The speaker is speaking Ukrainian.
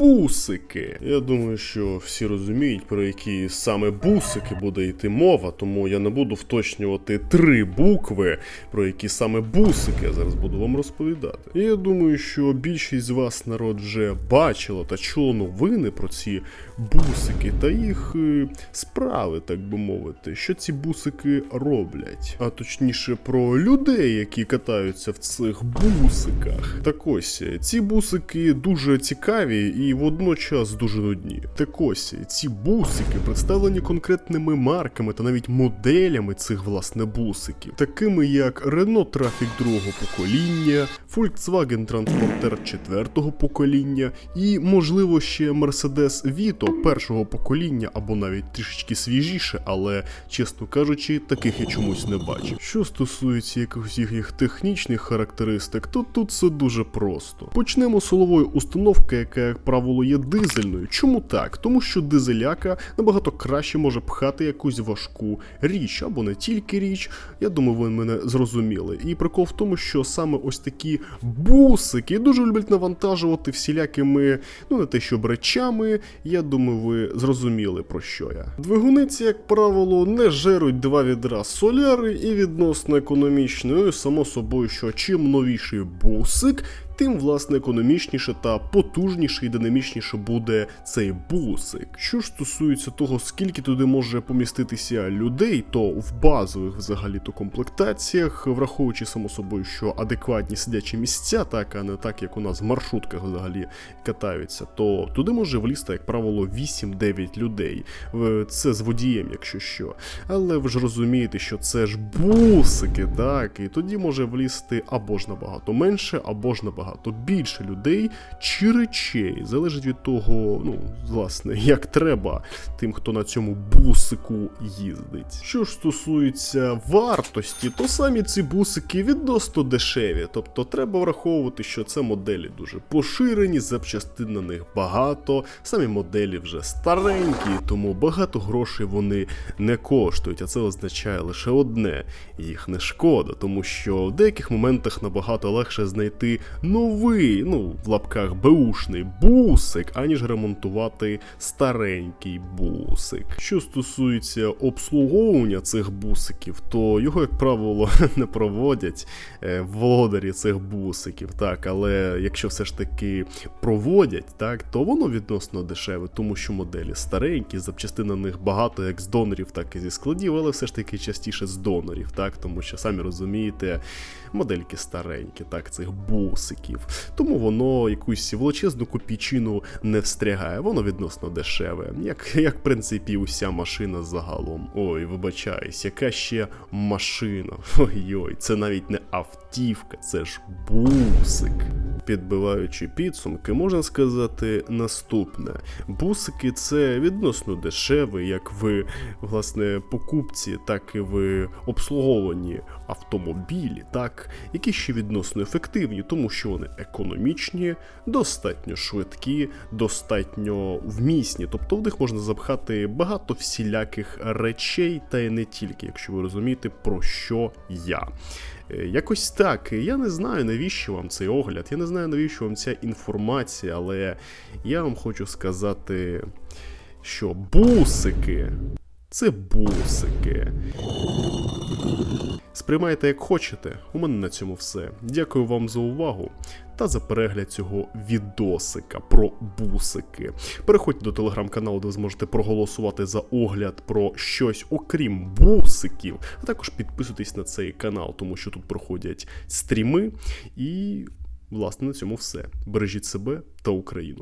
бусики. Я думаю, що всі розуміють, про які саме бусики буде йти мова, тому я не буду вточнювати три букви, про які саме бусики я зараз буду вам розповідати. І я думаю, що більшість з вас народ вже бачила та чула новини про ці бусики та їх е, справи, так би мовити, що ці бусики роблять, а точніше про людей, які катаються в цих бусиках. Так ось е, ці бусики дуже цікаві і водночас дуже нудні. Так ось ці бусики представлені конкретними марками та навіть моделями цих власне бусиків, такими як Renault Traffic другого покоління, Volkswagen Transporter четвертого покоління і, можливо, ще Mercedes Vito першого покоління або навіть трішечки свіжіше, але чесно кажучи, таких я чомусь не бачив. Що стосується якихось їхніх технічних характеристик, то тут все дуже просто. Почнемо з силової установки, яка, як правило, є дизельною. Чому так? Тому що дизеляка набагато краще може пхати якусь важку річ, або не тільки річ. Я думаю, ви мене зрозуміли. І прикол в тому, що саме ось такі бусики дуже люблять навантажувати всілякими, ну не те що речами. Я думаю, ви зрозуміли про що я. Двигуни ці, як правило, не жеруть два відра соляри і відносно економічно. Ну само собою, що чим новіший бусик, тим власне економічніше та потужніше і динамічніше буде цей бусик. Що ж стосується того, скільки туди може поміститися людей, то в базових взагалі то комплектаціях, враховуючи само собою, що адекватні сидячі місця, так а не так як у нас в маршрутках взагалі катаються, то туди може влізти, як правило, 8-9 людей. Це з водієм, якщо що. Але ви ж розумієте, що це ж бусики, так, і тоді може влізти або ж набагато менше, або ж набагато більше людей чи речей. Залежить від того, ну, власне, як треба тим, хто на цьому бусику їздить. Що ж стосується вартості, то самі ці бусики відносно дешеві. Тобто треба враховувати, що це моделі дуже поширені, запчастин на них багато, самі моделі вже старенькі, тому багато грошей вони не коштують. А це означає лише одне: їх не шкода, тому що в деяких моментах набагато легше знайти новий, ну в лапках беушний бусик, аніж ремонтувати старенький бусик. Що стосується обслуговування цих бусиків, то його, як правило, не проводять е, володарі цих бусиків, так, але якщо все ж таки проводять, так, то воно відносно дешеве, тому що моделі старенькі, запчастин на них багато як з донорів, так і зі складів, але все ж таки частіше з донорів, так, тому що самі розумієте, модельки старенькі, так, цих бусиків. Тому воно якусь величезну копійчину не встрягає, воно відносно дешеве, як, як в принципі уся машина загалом. Ой, вибачаюсь, яка ще машина? Ой-ой, це навіть не автівка, це ж бусик. Підбиваючи підсумки, можна сказати наступне: бусики це відносно дешеве, як в власне покупці, так і в обслуговуванні автомобілі, так, які ще відносно ефективні, тому що вони економічні, достатньо швидкі, достатньо вмісні. Тобто в них можна запхати багато всіляких речей, та й не тільки, якщо ви розумієте, про що я. Е, Якось так. Я не знаю, навіщо вам цей огляд, я не знаю, навіщо вам ця інформація, але я вам хочу сказати, що бусики це бусики. Сприймайте як хочете. У мене на цьому все. Дякую вам за увагу та за перегляд цього відосика про бусики. Переходьте до телеграм-каналу, де ви зможете проголосувати за огляд про щось окрім бусиків. А також підписуйтесь на цей канал, тому що тут проходять стріми. І, власне, на цьому все. Бережіть себе та Україну.